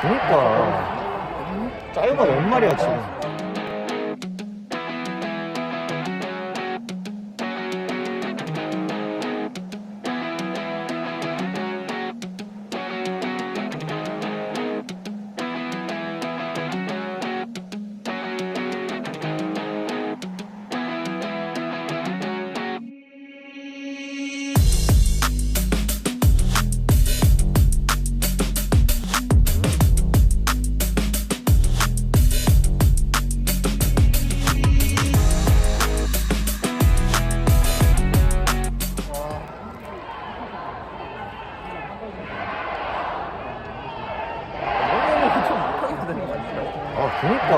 그니까. 짜유가 웬 말이야 지금 아 그니까.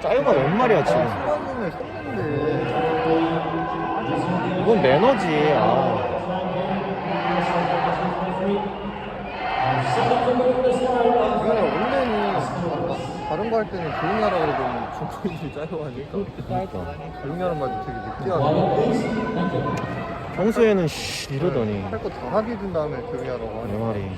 짜유가 웬 말이야 지금. 수만원을 샀는데 이건 매너지 아. 이거는 원래는 다른 거 할 때는 조용히 하라 그러더니 중국인이 짜고 하니까. 그러니까. 조용히 하는 말도 되게 느끼하고 평소에는 씨 이러더니. 할 거 다 하게 해준 다음에 조용히 하라고 내 하니까. 말이